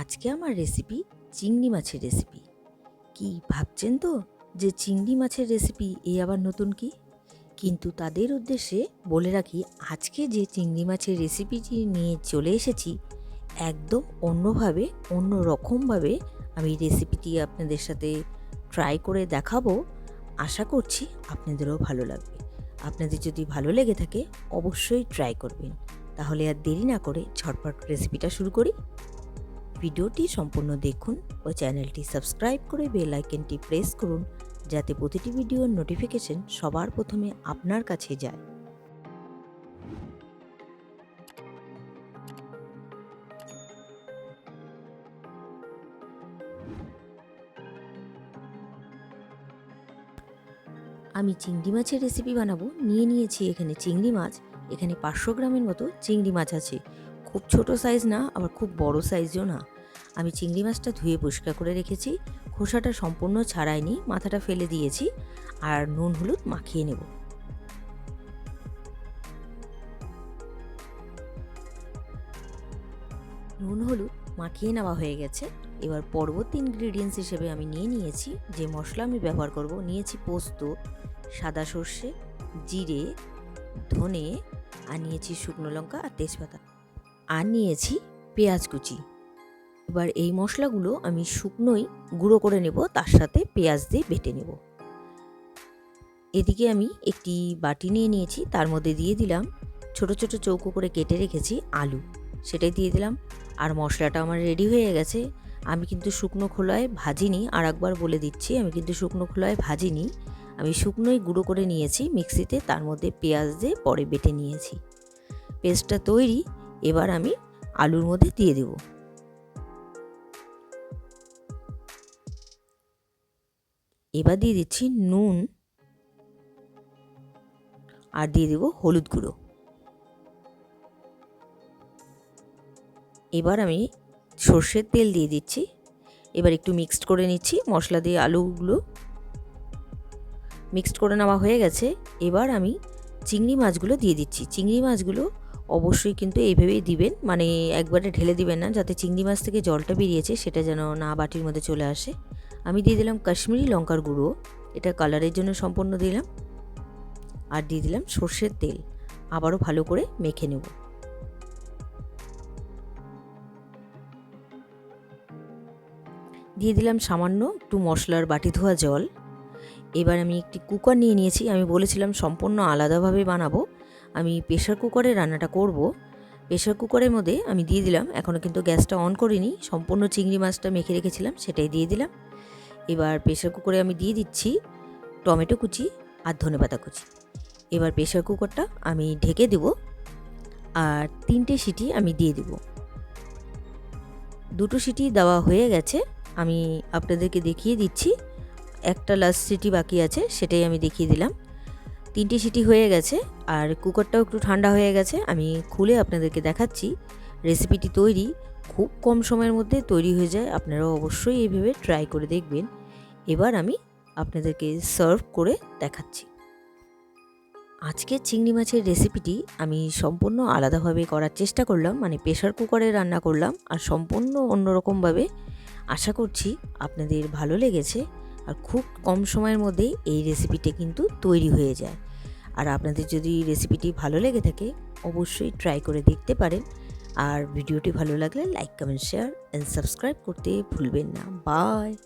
আজকে আমার রেসিপি চিংড়ি মাছের রেসিপি কি ভাবছেন তো যে চিংড়ি মাছের রেসিপি এই আবার নতুন কি? কিন্তু তাদের উদ্দেশ্যে বলে রাখি, আজকে যে চিংড়ি মাছের রেসিপিটি নিয়ে চলে এসেছি, একদম অন্যভাবে অন্য রকমভাবে আমি রেসিপিটি আপনাদের সাথে ট্রাই করে দেখাবো। আশা করছি আপনাদেরও ভালো লাগবে। আপনাদের যদি ভালো লেগে থাকে, অবশ্যই ট্রাই করবেন। তাহলে আর দেরি না করে ঝটপট রেসিপিটা শুরু করি। ভিডিওটি সম্পূর্ণ দেখুন ও চ্যানেলটি সাবস্ক্রাইব করে বেল আইকনটি প্রেস করুন যাতে প্রতিটি ভিডিওর নোটিফিকেশন সবার প্রথমে আপনার কাছে যায়। আমি চিংড়ি মাছের রেসিপি বানাবো। নিয়ে নিয়েছি এখানে চিংড়ি মাছ। এখানে পাঁচশো গ্রামের মতো চিংড়ি মাছ আছে। খুব ছোট সাইজ না, আবার খুব বড় সাইজও না। আমি চিংড়ি মাছটা ধুয়ে পরিষ্কার করে রেখেছি, খোসাটা সম্পূর্ণ ছাড়াইনি, মাথাটা ফেলে দিয়েছি, আর নুন হলুদ মাখিয়ে নেব। নুন হলুদ মাখিয়ে নেওয়া হয়ে গেছে। এবার পরবর্তী ইনগ্রিডিয়েন্টস হিসেবে আমি নিয়ে নিয়েছি যে মশলা আমি ব্যবহার করব। নিয়েছি পোস্ত, সাদা সর্ষে, জিরে, ধনে, আর নিয়েছি শুকনো লঙ্কা আর তেজপাতা। আর নিয়েছি পেঁয়াজ কুচি। এবার এই মশলাগুলো আমি শুকনোই গুঁড়ো করে নেব, তার সাথে পেঁয়াজ দিয়ে বেটে নেব। এদিকে আমি একটি বাটি নিয়ে নিয়েছি, তার মধ্যে দিয়ে দিলাম ছোট ছোট চৌকো করে কেটে রেখেছি আলু। সেটাই দিয়ে দিলাম। আর মশলাটা আমার রেডি হয়ে গেছে। আমি কিন্তু শুকনো খোলায় ভাজিনি আর একবার বলে দিচ্ছি, আমি কিন্তু শুকনো খোলায় ভাজিনি। আমি শুকনোই গুঁড়ো করে নিয়েছি মিক্সিতে, তার মধ্যে পেঁয়াজ দিয়ে পরে বেটে নিয়েছি। পেস্টটা তৈরি এবার আমি আলুর মধ্যে দিয়ে দেব। এবার দিয়ে দিচ্ছি নুন আর দিয়ে দেব হলুদ গুঁড়ো। এবার আমি সর্ষের তেল দিয়ে দিচ্ছি। এবার একটু মিক্সড করে নিচ্ছি মশলা দিয়ে আলুগুলো। মিক্সড করে নেওয়া হয়ে গেছে। এবার আমি চিংড়ি মাছগুলো দিয়ে দিচ্ছি। চিংড়ি মাছগুলো অবশ্যই কিন্তু এইভাবেই দিবেন। মানে একবারে ঢেলে দিবেন না, যাতে চিংড়ি মাছ থেকে জলটা বেরিয়েছে, সেটা যেন না বাটির মধ্যে চলে আসে। আমি দিয়ে দিলাম কাশ্মীরি লঙ্কার গুঁড়ো। এটা কালারের জন্য সম্পূর্ণ দিলাম। আর দিয়ে দিলাম সর্ষের তেল। আবারও ভালো করে মেখে নেব। দিয়ে দিলাম সামান্য একটু মশলার বাটি ধোয়া জল। এবার আমি একটি কুকার নিয়ে নিয়েছি। আমি বলেছিলাম সম্পূর্ণ আলাদাভাবে বানাবো। আমি প্রেশার কুকারে রান্নাটা করব। প্রেশার কুকারের মধ্যে আমি দিয়ে দিলাম এখনও কিন্তু গ্যাসটা অন করিনি, সম্পূর্ণ চিংড়ি মাছটা মেখে রেখেছিলাম, সেটাই দিয়ে দিলাম। এবার প্রেশার কুকারে আমি দিয়ে দিচ্ছি টমেটো কুচি আর ধনেপাতা কুচি। এবার প্রেশার কুকারটা আমি ঢেকে দেব আর তিনটে সিটি আমি দিয়ে দেব। দুটো সিটি দেওয়া হয়ে গেছে, আমি আপনাদেরকে দেখিয়ে দিচ্ছি, একটা লাস্ট সিটি বাকি আছে, সেটাই আমি দেখিয়ে দিলাম। তিনটে সিটি হয়ে গেছে আর কুকারটাও একটু ঠান্ডা হয়ে গেছে। আমি খুলে আপনাদেরকে দেখাচ্ছি। রেসিপিটি তৈরি, খুব কম সময়ের মধ্যে তৈরি হয়ে যায়। আপনারাও অবশ্যই এইভাবে ট্রাই করে দেখবেন। এবার আমি আপনাদেরকে সার্ভ করে দেখাচ্ছি। আজকের চিংড়ি মাছের রেসিপিটি আমি সম্পূর্ণ আলাদাভাবে করার চেষ্টা করলাম। মানে প্রেশার কুকারে রান্না করলাম। আর সম্পূর্ণ অন্যরকমভাবে আশা করছি আপনাদের ভালো লেগেছে। আর খুব কম সময়ের মধ্যেই এই রেসিপিটা কিন্তু তৈরি হয়ে যায়। আর আপনাদের যদি রেসিপিটি ভালো লেগে থাকে, অবশ্যই ট্রাই করে দেখতে পারেন। আর ভিডিওটি ভালো লাগলে like comment share and subscribe করতে ভুলবেন না। বাই